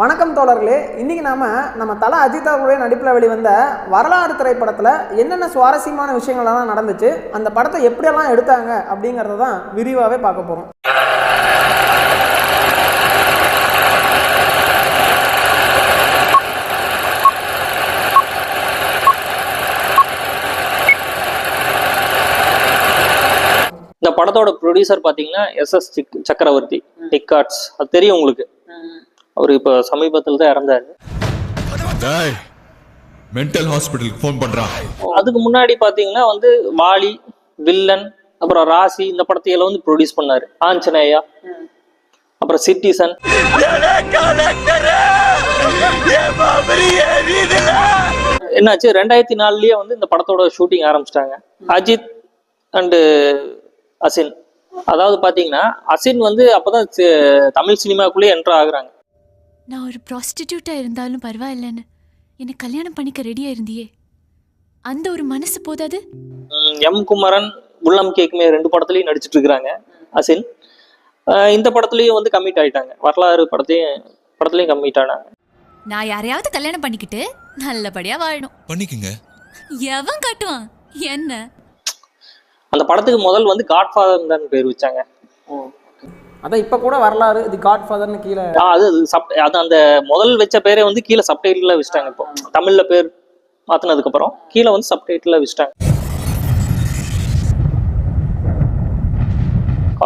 வணக்கம் தோழர்களே. இன்னைக்கு நாம நம்ம தல அஜித் அவர்களுடைய நடிப்பில் வெளிவந்த வரலாறு திரைப்படத்தில் என்னென்ன சுவாரஸ்யமான விஷயங்கள்லாம் நடந்துச்சு அந்த படத்தை எப்படியெல்லாம் எடுத்தாங்க அப்படிங்கிறத தான் விரிவாகவே பார்க்க போகிறோம் இந்த படத்தோட ப்ரொடியூசர் பாத்தீங்கன்னா எஸ் எஸ் சக்கரவர்த்தி டிக்கார்ட்ஸ் அது தெரியும் உங்களுக்கு. அவர் இப்போ சமீபத்தில் தான் இறந்தாரு மென்டல் ஹாஸ்பிட்டலுக்கு ஃபோன் பண்றான் அதுக்கு முன்னாடி பாத்தீங்கன்னா வந்து வாலி வில்லன் அப்புறம் ராசி இந்த படத்தையெல்லாம் வந்து ப்ரொடியூஸ் பண்ணாரு. ஆஞ்சநேயா அப்புறம் சிட்டிசன். என்னாச்சு? ரெண்டாயிரத்தி நாலுலயே வந்து இந்த படத்தோட ஷூட்டிங் ஆரம்பிச்சிட்டாங்க. அஜித் அண்டு அசின். அதாவது பாத்தீங்கன்னா அசின் வந்து அப்பதான் தமிழ் சினிமாக்குள்ளேயே என்டர் ஆகுறாங்க. நான் ஒரு ப்ராஸ்டிடியூட்டா இருந்தாலும் பரவாயில்லைன்னு. என்னை கல்யாணம் பண்ணிக்க ரெடியா இருந்தியே. அந்த ஒரு மனசு போதாது? எம் குமரன் உள்ளம் கேக்குமே ரெண்டு படத்துலயும் நடிச்சிட்டு இருக்கிறாங்க அசின் இந்த படத்துலயும் வந்து கம்மிட் ஆயிட்டாங்க. வரலாறு படத்தையும் படத்துலயும் கம்மிட் ஆனாங்க நான் யாரையாவது கல்யாணம் பண்ணிக்கிட்டு நல்லபடியா வாழணும். பண்ணிக்கங்க. எவன் கட்டுவான்? என்ன? அந்த படத்துக்கு முதல் வந்து காட்ஃபாதர் தான் பேர் வச்சாங்க. அதான் இப்போ கூட வரலாறு தி காட் ஃபாதர்னு கீழே அது சப் அது அந்த முதல் வச்ச பேரே வந்து கீழே சப்டைட்டில் வச்சுட்டாங்க இப்போ. தமிழ்ல பேர் மாத்தினதுக்கு அப்புறம் கீழே வந்து சப்டைட்டில் வச்சுட்டாங்க.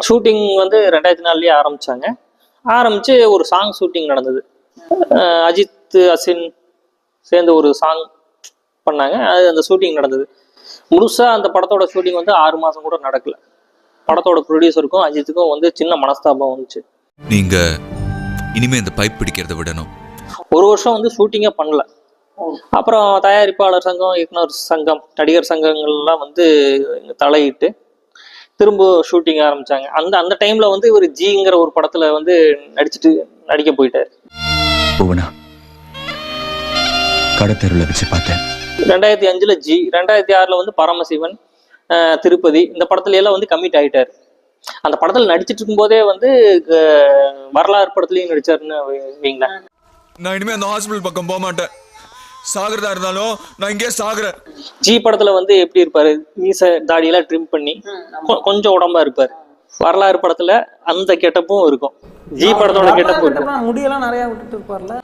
ஷூட்டிங் வந்து ரெண்டாயிரத்தி நாலுலயே ஆரம்பிச்சாங்க. ஆரம்பிச்சு ஒரு சாங் ஷூட்டிங் நடந்தது. அஜித் அசின் சேர்ந்து ஒரு சாங் பண்ணாங்க. அது அந்த ஷூட்டிங் நடந்தது. முழுசா அந்த படத்தோட ஷூட்டிங் வந்து ஆறு மாசம் கூட நடக்கல. படத்தோட ப்ரொடியூசருக்கும் அஜித்துக்கும் வந்து சின்ன மனஸ்தாபம் வந்துச்சு. நீங்க இனிமே இந்த பைப் பிடிக்கிறத விடணும். ஒரு வருஷம் வந்து ஷூட்டிங்கே பண்ணல. அப்புறம் தயாரிப்பாளர் சங்கம் இயக்குனர் சங்கம் நடிகர் சங்கங்கள்லாம் வந்து தலையிட்டு திரும்ப ஷூட்டிங் ஆரம்பிச்சாங்க. அந்த அந்த டைம்ல வந்து இவர் ஜிங்கிற ஒரு படத்துல வந்து நடிச்சிட்டு நடிக்க போயிட்டாரு. புவனா கடத்தெருவில் வச்சு பார்த்தேன். ரெண்டாயிரத்தி அஞ்சுல ஜி ரெண்டாயிரத்தி ஆறுல வந்து பரமசிவன் திருப்பதி இந்த படத்துல எல்லாம் வந்து கமிட் ஆயிட்டாரு. அந்த படத்துல நடிச்சிட்டு இருக்கும்போதே வந்து வரலாறு படத்துலயும் நடிச்சாருன்னு வைங்களேன். நான் இனிமே அந்த ஹாஸ்பிட்டல் பக்கம் போக மாட்டேன். சாகிறதா இருந்தாலும் நான் இங்கே சாகுறேன். ஜி படத்துல வந்து எப்படி இருப்பாரு? மீச தாடியெல்லாம் ட்ரிம் பண்ணி கொ- கொஞ்சம் உடம்பா இருப்பாரு. வரலாறு படத்துல அந்த கெட்டப்பும் இருக்கும். ஜி படத்தோட கெட்டப்பும் இருக்கும். முடியெல்லாம் நிறையா விட்டுட்டு இருப்பார்ல.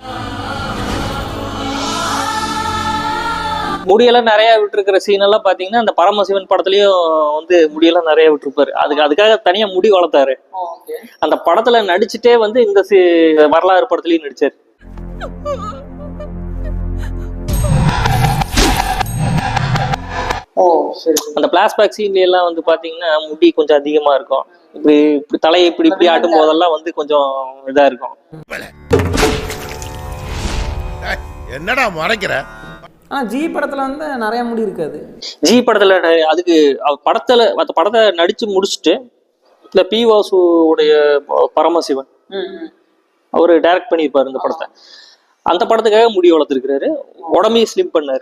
முடியெல்லாம் நிறைய விட்டுருக்கிற சீன் எல்லாம் பாத்தீங்கன்னா அந்த பரமசிவன் படத்துலயும் வந்து முடியெல்லாம் நிறைய விட்டுருப்பாரு. அதுக்கு அதுக்காக தனியா முடி வளர்த்தாரு. அந்த படத்துல நடிச்சுட்டே வந்து இந்த சி- வரலாறு படத்துலயும் நடிச்சாரு. அந்த பிளாஸ்பேக் சீன்ல எல்லாம் வந்து பாத்தீங்கன்னா முடி கொஞ்சம் அதிகமா இருக்கும். இப்படி இப்படி தலையை இப்படி இப்படி ஆட்டும் போதெல்லாம் வந்து கொஞ்சம் இதா இருக்கும். என்னடா மறைக்கிற? ஆனால் ஜி படத்தில் வந்து நிறைய முடி இருக்காது. ஜி படத்துல அதுக்கு படத்துல அந்த படத்தை நடிச்சு முடிச்சுட்டு இந்த பி வாசு உடைய ப- பரமசிவன் அவரு டைரக்ட் பண்ணியிருப்பாரு இந்த படத்தை. அந்த படத்துக்காக முடி வளர்த்துருக்கிறாரு. உடம்பையும் ஸ்லிம் பண்ணாரு.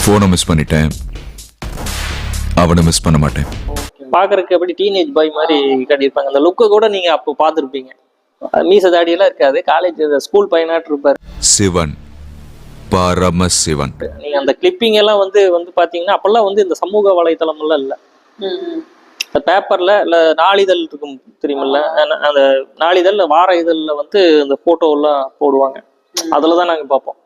ஃபோனை மிஸ் பண்ணிட்டேன். அவனை மிஸ் பண்ண மாட்டேன். பாக்குறதுக்கு அப்படி டீனேஜ் பாய் மாதிரி காட்டியிருப்பாங்க. அந்த லுக்கை கூட நீங்க அப்போ பார்த்துருப்பீங்க. மீச தாடியெல்லாம் இருக்காது. காலேஜ் ஸ்கூல் பையனாட்டு இருப்பாரு சிவன். பரமசிவன். நீங்க அந்த கிளிப்பிங் எல்லாம் வந்து வந்து பாத்தீங்கன்னா அப்பெல்லாம் வந்து இந்த சமூக வலைத்தளம் எல்லாம் இல்ல இந்த பேப்பர்ல இல்ல நாளிதழ் இருக்கும் தெரியுமில்ல? அந்த- அந்த நாளிதழ் வார இதழ்ல வந்து இந்த போட்டோ எல்லாம் போடுவாங்க. அதுலதான் நாங்க பார்ப்போம்.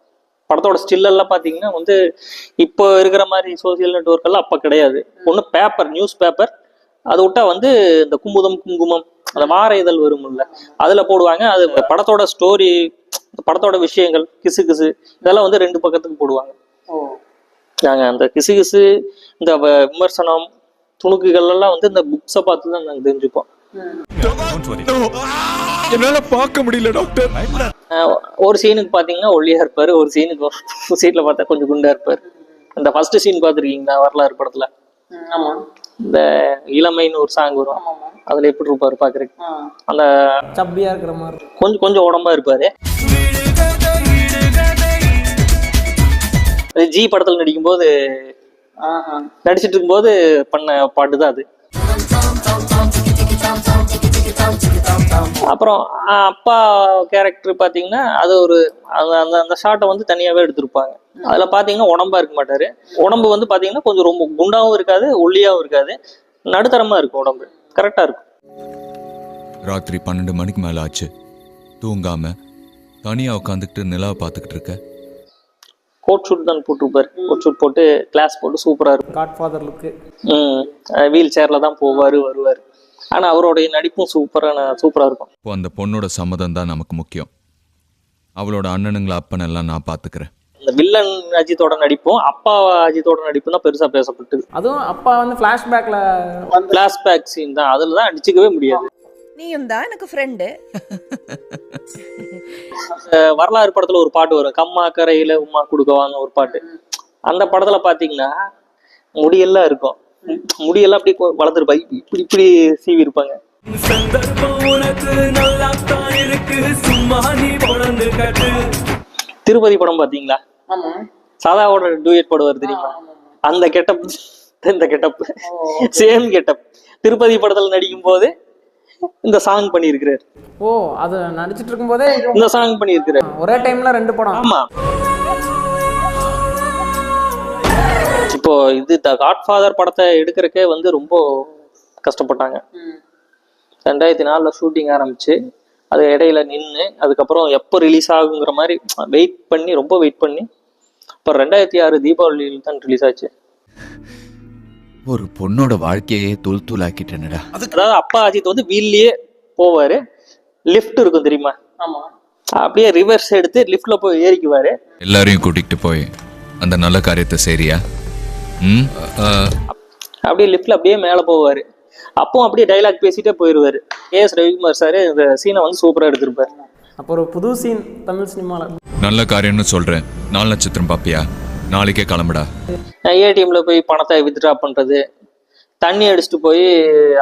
படத்தோட ஸ்டில் எல்லாம் பாத்தீங்கன்னா வந்து இப்போ இருக்கிற மாதிரி சோசியல் நெட்ஒர்க் எல்லாம் அப்ப கிடையாது. ஒண்ணு பேப்பர் நியூஸ் பேப்பர் அது விட்டா வந்து இந்த குமுதம் குங்குமம் அந்த வார இதழ் வரும்ல. அதுல போடுவாங்க. அது படத்தோட ஸ்டோரி படத்தோட விஷயங்கள் கிசு கிசு இதெல்லாம் வந்து ரெண்டு பக்கத்துக்கு போடுவாங்க. நாங்க அந்த கிசு கிசு இந்த வ- விமர்சனம் துணுக்குகள் எல்லாம் வந்து இந்த புக்ஸை பார்த்து தான் நாங்க தெரிஞ்சுப்போம். என்னால பார்க்க முடியல டாக்டர் ஒரு சீனுக்கு பாத்தீங்கன்னா ஒல்லியா இருப்பாரு. ஒரு சீனுக்கு ஒரு சீன்ல பார்த்தா கொஞ்சம் குண்டா இருப்பாரு. அந்த ஃபர்ஸ்ட் சீன் பார்த்துருக்கீங்களா வரலாறு படத்துல? இந்த இளமைன்னு ஒரு சாங் வரும். அதுல எப்படி இருப்பாரு பாக்குறதுக்கு? அந்த சப்பியாக இருக்கிற மாதிரி. கொஞ்சம் கொஞ்சம் உடம்பா இருப்பாரு. ஜி படத்துல நடிக்கும்போது நடிச்சிட்டு இருக்கும்போது பண்ண பாட்டு தான் அது. அப்புறம் அப்பா கேரக்டர் பார்த்தீங்கன்னா அது ஒரு அந்த அந்த அந்த ஷாட்டை வந்து தனியாகவே எடுத்திருப்பாங்க. அதில் பார்த்தீங்கன்னா உடம்பா இருக்க மாட்டாரு. உடம்பு வந்து பார்த்தீங்கன்னா கொஞ்சம் ரொம்ப குண்டாவும் இருக்காது ஒல்லியாவும் இருக்காது. நடுத்தரமா இருக்கும் உடம்பு. கரெக்டாக இருக்கும். ராத்திரி பன்னெண்டு மணிக்கு மேல ஆச்சு. தூங்காம தனியா உட்காந்துக்கிட்டு நிலாவை பார்த்துக்கிட்டு இருக்க. கோட் ஷூட் தான் போட்டிருப்பாரு. கோட் ஷூட் போட்டு கிளாஸ் போட்டு சூப்பராக இருக்கும். காட்ஃபாதர் லுக்கு வீல் சேரில் தான் போவார் வருவார். ஆனால் அவருடைய நடிப்பும் சூப்பரான சூப்பராக இருக்கும். இப்போ அந்த பொண்ணோட சம்மதம் தான் நமக்கு முக்கியம். அவளோட அண்ணனுங்களை அப்பன் எல்லாம் நான் பார்த்துக்கிறேன் இந்த வில்லன் அஜித்தோட நடிப்பும் அப்பா அஜித்தோட நடிப்பும் தான் பெருசாக பேசப்பட்டது. அதுவும் அப்பா வந்து ஃப்ளாஷ்பேக்கில் ஃப்ளாஷ்பேக் சீன் தான். அதில் தான் அடிச்சுக்கவே முடியாது. நீயும் தான் எனக்கு ஃப்ரெண்டு வரலாறு படத்துல ஒரு பாட்டு வரும். கம்மா கரையில உமா கொடுக்கவாங்க ஒரு பாட்டு. அந்த படத்துல பாத்தீங்கன்னா முடியெல்லாம் இருக்கும். முடியெல்லாம் அப்படியே கொ- வளர்த்துருப்பா இப்படி இப்படி சீவி இருப்பாங்க திருப்பதி படம் பாத்தீங்களா? சாதாவோட டூயட் பாடுவார் தெரியுமா? அந்த கெட்டப் இந்த கெட்டப். Same getup. திருப்பதி படத்துல நடிக்கும் போது இந்த சாங் பண்ணியிருக்கிறார். ஓ அது நடிச்சிட்டு இருக்கும்போதே இந்த சாங் பண்ணியிருக்கிறார். ஒரே டைம்ல ரெண்டு படம். ஆமா. இப்போ இது த காட்ஃபாதர் படத்தை எடுக்கிறக்கே வந்து ரொம்ப கஷ்டப்பட்டாங்க. ரெண்டாயிரத்தி நாலுல ஷூட்டிங் ஆரம்பிச்சு அது இடையில நின்று அதுக்கப்புறம் எப்போ ரிலீஸ் ஆகுங்கிற மாதிரி வெயிட் பண்ணி ரொம்ப வெயிட் பண்ணி இப்போ ரெண்டாயிரத்தி ஆறு தீபாவளியில் தான் ரிலீஸ் ஆச்சு. ஒரு பொண்ணோட வாழ்க்கையே தூள் தூளாக்கிட்டேனடா. அதாவது அப்பா அஜித் வந்து வீல்லையே போவாரு. லிஃப்ட் இருக்கும் தெரியுமா? ஆமா. அப்படியே ரிவர்ஸ் எடுத்து லிஃப்ட்ல போய் ஏறிக்குவாரு. எல்லாரையும் கூட்டிகிட்டு போய் அந்த நல்ல காரியத்தை சரியா ம்? அப்படியே லிஃப்ட்ல அப்படியே மேலே போவார். அப்போ அப்படியே டைலாக் பேசிட்டே போயிடுவாரு ஏஎஸ் ரவிக்குமார் சார் இந்த சீனை வந்து சூப்பராக எடுத்திருப்பாரு. அப்போ ஒரு புது சீன் தமிழ் சினிமாவில் நல்ல காரியம்னு சொல்றேன். நாலு நட்சத்திரம் பாப்பியா? நாளைக்கே கிளம்புடா. ஏடிஎம்ல போய் பணத்தை வித்ட்ரா பண்றது தண்ணி அடிச்சுட்டு போய்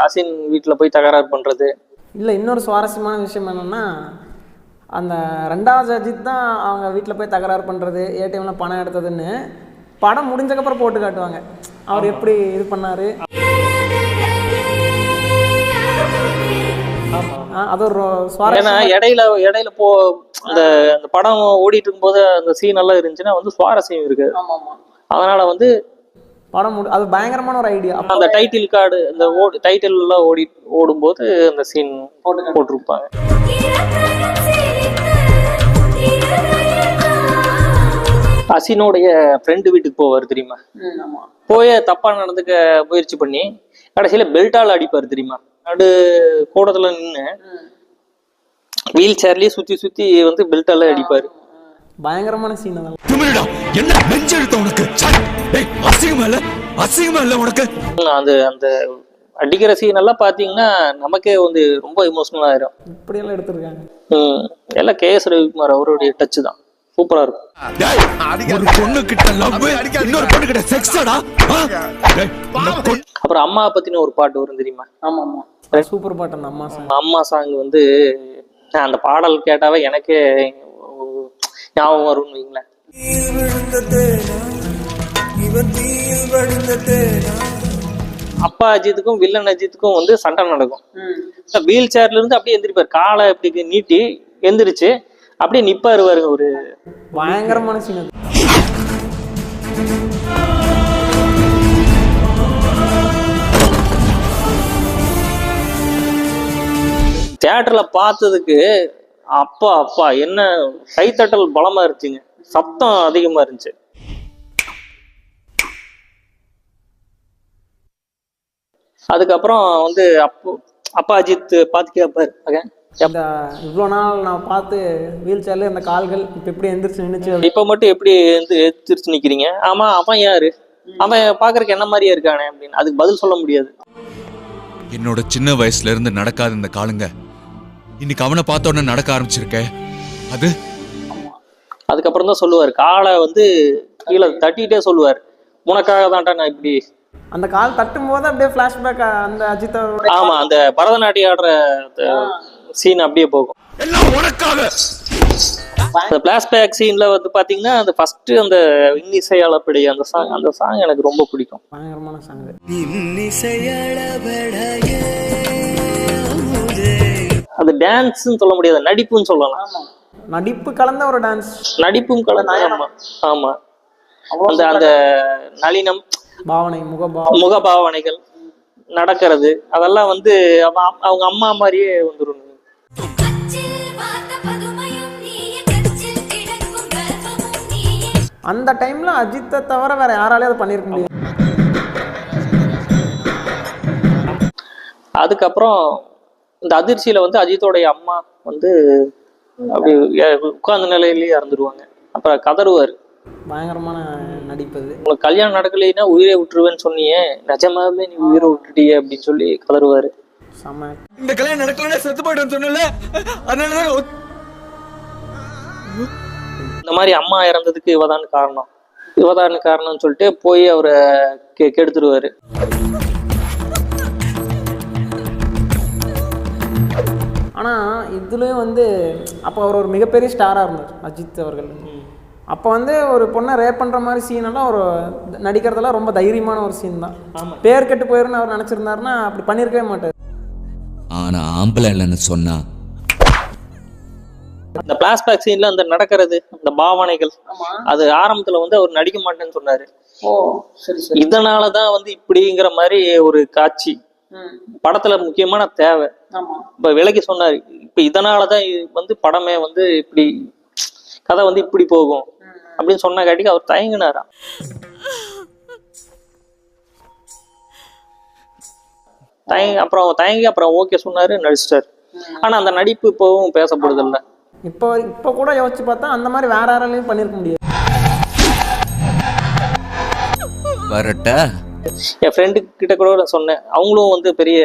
அசின் வீட்டில் போய் தகராறு பண்றது. இல்லை இன்னொரு சுவாரஸ்யமான விஷயம் என்னென்னா அந்த ரெண்டாவது அஜித் தான் அவங்க வீட்டில் போய் தகராறு பண்ணுறது ஏடிஎம்ல பணம் எடுத்ததுன்னு படம் முடிஞ்சக்கப்புறம் போட்டு காட்டுவாங்க. அவர் எப்படி இது பண்ணாரு? அது ஒரு ஏன்னா இடையில இடையில போ அந்த அந்த படம் ஓடிட்டு இருக்கும்போது அந்த சீன் எல்லாம் இருந்துச்சுன்னா வந்து சுவாரஸ்யம் இருக்காது அதனால வந்து படம் அது பயங்கரமான ஒரு ஐடியா அந்த டைட்டில் கார்டு இந்த ஓடி டைட்டில் எல்லாம் ஓடி ஓடும்போது அந்த சீன் போட்டிருப்பாங்க. அசினுடைய ஃப்ரெண்டு வீட்டுக்கு போவார் தெரியுமா? போய் தப்பா நடந்துக்க முயற்சி பண்ணி கடைசியில பெல்ட்டால அடிப்பார் தெரியுமா? நடு கூடத்துல நின்று வீல் சேர்லயே சுத்தி சுத்தி வந்து பெல்ட்டால அடிப்பாரு. பயங்கரமான சீன் அதெல்லாம். திமிருடா என்ன நெஞ்செழுத்த உனக்கு? ச்சே! டேய், அசிங்கமா இல்ல? அசிங்கமா இல்ல உனக்கு? அந்த அந்த அடிக்கிற சீன் எல்லாம் பாத்தீங்கன்னா நமக்கே வந்து ரொம்ப எமோஷனல் ஆயிரும். இப்படியெல்லாம் எடுத்திருக்காங்க. ம், எல்லாம் கே எஸ் ரவிக்குமார் அவருடைய டச் தான். சூப்பரா இருக்கும். பொண்ணு கிட்ட லவ் இன்னொரு பொண்ணு கிட்ட செக்ஸாடா அப்புறம் அம்மா பத்தின ஒரு பாட்டு வரும் தெரியுமா? ஆமாம் ஆமாம் சூப்பர் பாட்டு அந்த அம்மா சாங் அம்மா சாங் வந்து அந்த பாடல் கேட்டாவே எனக்கே ஞாபகம் வரும்னு வைங்களேன். அப்பா அஜித்துக்கும் வில்லன் அஜித்துக்கும் வந்து சண்டை நடக்கும். வீல் சேர்ல இருந்து அப்படியே எந்திரிப்பார். காலை இப்படி நீட்டி எந்திரிச்சு அப்படியே நிப்பாரு ஒரு பயங்கரமான சீன் அது தியேட்டர்ல பார்த்ததுக்கு அப்பா அப்பா என்ன கைத்தட்டல் பலமா இருந்துச்சுங்க. சத்தம் அதிகமா இருந்துச்சு. அதுக்கப்புறம் வந்து அப்போ அப்பா அஜித் பார்த்து கேட்பாரு மகன். இந்த இவ்வளோ நாள் நான் பார்த்து வீல் சேர்ல இந்த கால்கள் இப்போ எப்படி எந்திரிச்சு நின்றுச்சு இப்ப மட்டும் எப்படி வந்து எதிர்த்து நிக்கிறீங்க? ஆமா அவன் யாரு? அவன் பாக்குறதுக்கு என்ன மாதிரியே இருக்கானே அப்படின்னு. அதுக்கு பதில் சொல்ல முடியாது. என்னோட சின்ன வயசுல இருந்து நடக்காத இந்த காலுங்க இன்னைக்கு அவனை பார்த்த உடனே நடக்க ஆரம்பிச்சிருக்க? அது? அதுக்கப்புறம் தான் சொல்லுவார். காலை வந்து கீழே தட்டிட்டே சொல்லுவார். உனக்காக தான்டா நான் இப்படி அந்த கால் தட்டும் போது அப்படியே ஃப்ளாஷ்பேக் அந்த அஜித் ஆமா அந்த பரதநாட்டியம் ஆடுற சீன் அப்படியே போகும். அந்த பிளாஷ்பேக் சீன்ல வந்து பாத்தீங்கன்னா அந்த ஃபர்ஸ்ட் அந்த இன்னிசை அளப்படி அந்த சாங் அந்த சாங் எனக்கு ரொம்ப பிடிக்கும். பயங்கரமான சாங் அது டான்ஸ்னு சொல்ல முடியாது நடிப்புன்னு சொல்லலாம். நடிப்பு கலந்த ஒரு டான்ஸ் நடிப்பும் கலந்து ஆமா ஆமா. அந்த அந்த நளினம் பாவனை முகபாவம் முகபாவனைகள் நடக்கிறது அதெல்லாம் வந்து அவ- அவங்க அம்மா மாதிரியே வந்துடும் அந்த டைம்ல அஜித்தை தவிர வேற யாராலையும் அதை பண்ணியிருக்க முடியாது. அதுக்கப்புறம் இந்த அதிர்ச்சியில வந்து அஜித்தோடைய அம்மா வந்து அப்படி உட்கார்ந்த நிலையிலேயே இறந்துருவாங்க. அப்புறம் கதறுவார். பயங்கரமான நடிப்பது உங்களுக்கு கல்யாணம் நடக்கலைன்னா உயிரை விட்டுருவேன்னு சொன்னியே நிஜமாவே நீ உயிரை விட்டுட்டியே அப்படின்னு சொல்லி கதறுவாரு. செம. இந்த கல்யாணம் நடக்கலன்னா செத்து போயிடும் சொன்னல அதனாலதான் இந்த மாதிரி அம்மா இறந்ததுக்கு இவதான் காரணம். இவதான் காரணம்னு சொல்லிட்டு போய் அவரை கெ கெடுத்துருவாரு. ஆனா இதுலயும் வந்து அப்போ அவர் ஒரு மிகப்பெரிய ஸ்டாரா இருந்தார் அஜித் அவர்கள். அப்போ வந்து ஒரு பொண்ணை ரேப் பண்ற மாதிரி சீன் எல்லாம் ஒரு நடிக்கிறதெல்லாம் ரொம்ப தைரியமான ஒரு சீன் தான். பேர் கெட்டு போயிருன்னு அவர் நினைச்சிருந்தாருன்னா அப்படி பண்ணியிருக்கவே மாட்டார். ஆனா ஆம்பளை இல்லைன்னு சொன்னா. அந்த பிளாஸ்பேக் சீன்ல அந்த நடக்கிறது அந்த பாவனைகள் அது ஆரம்பத்துல வந்து அவர் நடிக்க மாட்டேன்னு சொன்னாரு. ஓ சரி இதனாலதான் வந்து இப்படிங்கிற மாதிரி ஒரு காட்சி படத்துல முக்கியமான தேவை. இப்ப விலைக்கு சொன்னாரு. இப்ப இதனாலதான் இது வந்து படமே வந்து இப்படி கதை வந்து இப்படி போகும். அப்படின்னு சொன்ன காட்டிக்கு அவர் தயங்கினாராம். தயங்கி அப்புறம் தயங்கி அப்புறம் ஓகே சொன்னாரு நடிச்சிட்டாரு. ஆனா அந்த நடிப்பு இப்பவும் பேசப்படுது இல்ல இப்போ இப்போ கூட யோசிச்சு பார்த்தா அந்த மாதிரி வேற யாராலையும் பண்ணியிருக்க முடியாது. வரட்டா? என் ஃப்ரெண்டு கிட்ட கூட நான் சொன்னேன். அவங்களும் வந்து பெரிய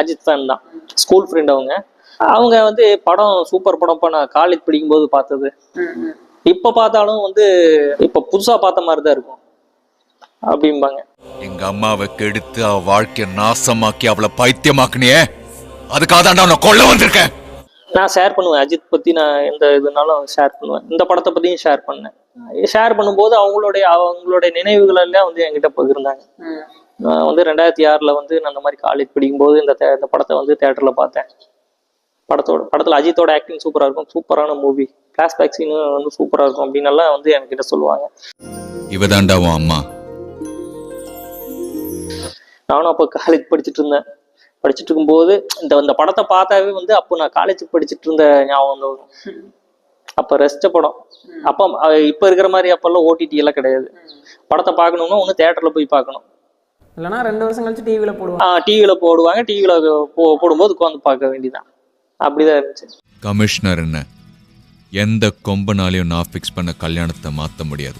அஜித் ஃபேன் தான். ஸ்கூல் ஃப்ரெண்ட் அவங்க. அவங்க வந்து படம் சூப்பர் படம்ப்பா நான் காலேஜ் படிக்கும்போது பார்த்தது. இப்ப பார்த்தாலும் வந்து இப்ப புதுசா பார்த்த மாதிரி தான் இருக்கும். அப்படிம்பாங்க. எங்க அம்மாவை கெடுத்து அவ வாழ்க்கைய நாசமாக்கி அவளை பைத்தியமாக்குனியே. அதுக்காக தான் நான் கொல்ல வந்திருக்கேன். நான் ஷேர் பண்ணுவேன். அஜித் பத்தி நான் எந்த இதுனாலும் ஷேர் பண்ணுவேன். இந்த படத்தை பத்தியும் ஷேர் பண்ணேன். ஷேர் பண்ணும்போது அவங்களுடைய அவங்களுடைய நினைவுகள் எல்லாம் வந்து என்கிட்ட பகிர்ந்தாங்க. நான் வந்து ரெண்டாயிரத்தி ஆறுல வந்து நான் அந்த மாதிரி காலேஜ் படிக்கும்போது இந்த இந்த படத்தை வந்து தேட்டர்ல பார்த்தேன். படத்தோட படத்துல அஜித்தோட ஆக்டிங் சூப்பரா இருக்கும் சூப்பரான மூவி ஃபிளாஷ்பேக் சீனு வந்து சூப்பரா இருக்கும் அப்படின்னு எல்லாம் வந்து என்கிட்ட சொல்லுவாங்க. இவதாண்டா உன் அம்மா? நானும் அப்போ காலேஜ் படிச்சுட்டு இருந்தேன். படிச்சுட்டு இருக்கும்போது இந்த இந்த படத்தை பார்த்தாவே வந்து அப்போ நான் காலேஜ் படிச்சுட்டு இருந்த ஞாபகம் வந்து வரும். அப்போ ரசிச்ச படம். அப்போ இப்ப இருக்கிற மாதிரி அப்பெல்லாம் ஓடிடி எல்லாம் கிடையாது. படத்தை பார்க்கணும்னா ஒன்று தேட்டர்ல போய் பார்க்கணும். இல்லைன்னா ரெண்டு வருஷம் கழிச்சு டிவியில் போடுவாங்க. டிவியில போடுவாங்க. டிவியில போ போடும்போது உட்காந்து பார்க்க வேண்டியதான் அப்படிதான் இருந்துச்சு. கமிஷனர் என்ன? எந்த கொம்பனாலையும் நான் ஃபிக்ஸ் பண்ண கல்யாணத்தை மாத்த முடியாது.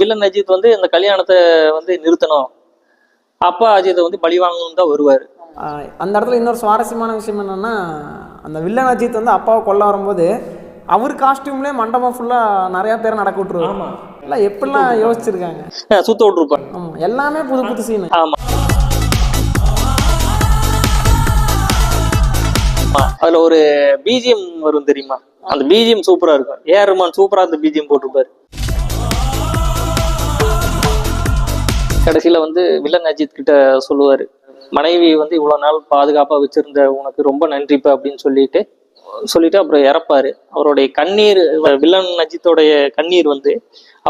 வில்லன் அஜித் வந்து இந்த கல்யாணத்தை வந்து நிறுத்தணும். அப்பா அஜித்தை வந்து பழி வாங்கணும் தான் வருவார். ஆஹ் அந்த இடத்துல இன்னொரு சுவாரஸ்யமான விஷயம் என்னன்னா அந்த வில்லன் அஜித் வந்து அப்பாவை கொல்ல வரும்போது அவர் காஸ்டியூம்லேயே மண்டபம் ஃபுல்லாக நிறைய பேர் நடக்க விட்டுருவாங்க இல்லை எப்படிலாம் யோசிச்சிருக்காங்க. சுத்த விட்டுருப்பார் ஆமாம் எல்லாமே புது புது சீனு ஆமா. ஆமா, அதுல ஒரு பிஜிஎம் வரும் தெரியுமா? அந்த பிஜிஎம் சூப்பரா இருக்கும். ஏஆர் ரஹ்மான் சூப்பரா அந்த பிஜிஎம் போட்டிருப்பாரு. கடைசியில வந்து வில்லன் அஜித் கிட்ட சொல்லுவாரு மனைவி வந்து இவ்வளவு நாள் பாதுகாப்பா வச்சிருந்த உனக்கு ரொம்ப நன்றிப்பா அப்படின்னு சொல்லிட்டு சொல்லிட்டு அப்புறம் இறப்பாரு. அவருடைய கண்ணீர் வில்லன் அஜித்தோடைய கண்ணீர் வந்து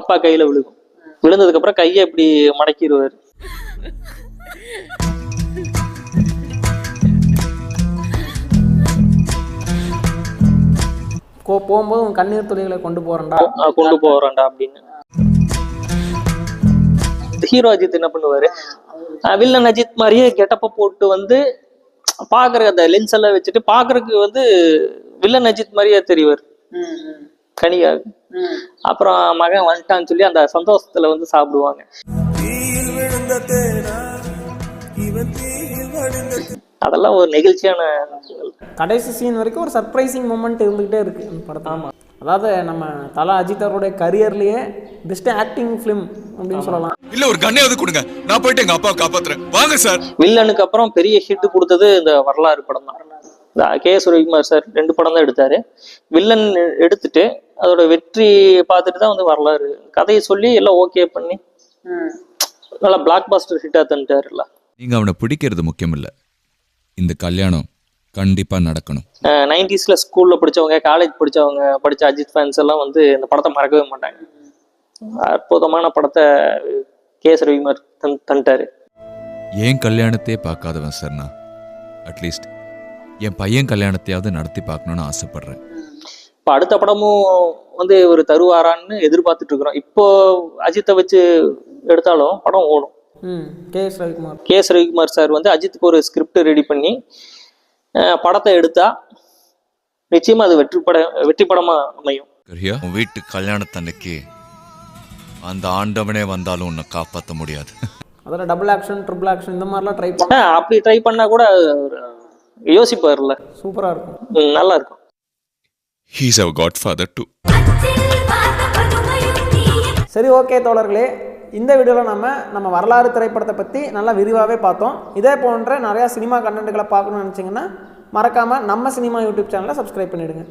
அப்பா கையில விழுகும். விழுந்ததுக்கு அப்புறம் கையை இப்படி மடக்கிடுவாரு போகும்போது உன் கண்ணீர் துளிகளை கொண்டு போகிறேன்டா நான் கொண்டு போறேன்டா அப்படின்னு. ஹீரோ அஜித் என்ன பண்ணுவாரு? வில்லன் அஜித் மாதிரியே கெட்டப்ப போட்டு வந்து பாக்குற அந்த லென்ஸ் எல்லாம் வச்சுட்டு பாக்குறதுக்கு வந்து வில்லன் அஜித் மாதிரியே தெரிவார். கனியா அப்புறம் மகன் வந்துட்டான்னு சொல்லி அந்த சந்தோஷத்துல வந்து சாப்பிடுவாங்க. அதெல்லாம் ஒரு நெகிழ்ச்சியான. கடைசி சீன் வரைக்கும் ஒரு சர்ப்ரைசிங் மூமெண்ட் இருந்துகிட்டே இருக்கு அந்த படத்தில். அதாவது நம்ம தலா அஜித் அவருடைய கரியர்லயே பெஸ்ட் ஆக்டிங் ஃபிலிம் அப்படின்னு சொல்லலாம். இல்ல ஒரு கண்ணையாவது கொடுங்க. நான் போயிட்டு எங்க அப்பாவை காப்பாத்துறேன். வாங்க சார் வில்லனுக்கு அப்புறம் பெரிய ஹிட் கொடுத்தது இந்த வரலாறு படம் தான். இந்த கே. எஸ். ரவிக்குமார் சார் ரெண்டு படம் தான் எடுத்தாரு. வில்லன் எடுத்துட்டு அதோட வெற்றி பார்த்துட்டு தான் வந்து வரலாறு. கதையை சொல்லி எல்லாம் ஓகே பண்ணி நல்லா பிளாக் பாஸ்டர் ஹிட்டா தந்துட்டாருல்ல. நீங்க அவனை பிடிக்கிறது முக்கியம் இல்ல இந்த கல்யாணம் கண்டிப்பா நடக்கணும். நைன்டிஸ்ல ஸ்கூல்ல படிச்சவங்க காலேஜ் படிச்சவங்க படிச்ச அஜித் ஃபேன்ஸ் எல்லாம் வந்து இந்த படத்தை மறக்கவே மாட்டாங்க. அற்புதமான படத்தை கே எஸ் ரவிக்குமார் தன் தந்துட்டாரு. ஏன் கல்யாணத்தையே பார்க்காதவன் சார் நான். அட்லீஸ்ட் என் பையன் கல்யாணத்தையாவது நடத்தி பார்க்கணும்னு ஆசைப்படுறேன். இப்போ அடுத்த படமும் வந்து இவர் தருவாரான்னு எதிர்பார்த்துட்டு இருக்கிறோம். இப்போ அஜித்தை வச்சு எடுத்தாலும் படம் ஓடும். ம் K S Ravikumar. K S Ravikumar sir வந்து அஜித்துக்கு ஒரு ஸ்கிரிப்ட் ரெடி பண்ணி படத்தை எடுத்தா நிச்சயமா அது வெற்றி பட வெற்றி படமா அமையும். வீட்டு கல்யாணத்தன்னைக்கு அந்த ஆண்டவனே வந்தாலும் உன்னை காப்பாற்ற முடியாது. அதில் டபுள் ஆக்ஷன் ட்ரிபிள் ஆக்ஷன் இந்த மாதிரிலாம் ட்ரை பண்ண அப்படி ட்ரை பண்ணா கூட யோசிப்பார்ல சூப்பராக இருக்கும். ம், நல்லா இருக்கும். ஹீஸ் அவர் காட் ஃபாதர் டு சரி ஓகே தோழர்களே. இந்த வீடியோவில் நம்ம நம்ம வரலாறு திரைப்படத்தை பற்றி நல்லா விரிவாகவே பார்த்தோம். இதே போன்ற நிறையா சினிமா கண்டென்ட்டுகளை பார்க்கணும்னு நினச்சிங்கன்னா மறக்காமல் நம்ம சினிமா யூடியூப் சேனலை சப்ஸ்கிரைப் பண்ணிவிடுங்க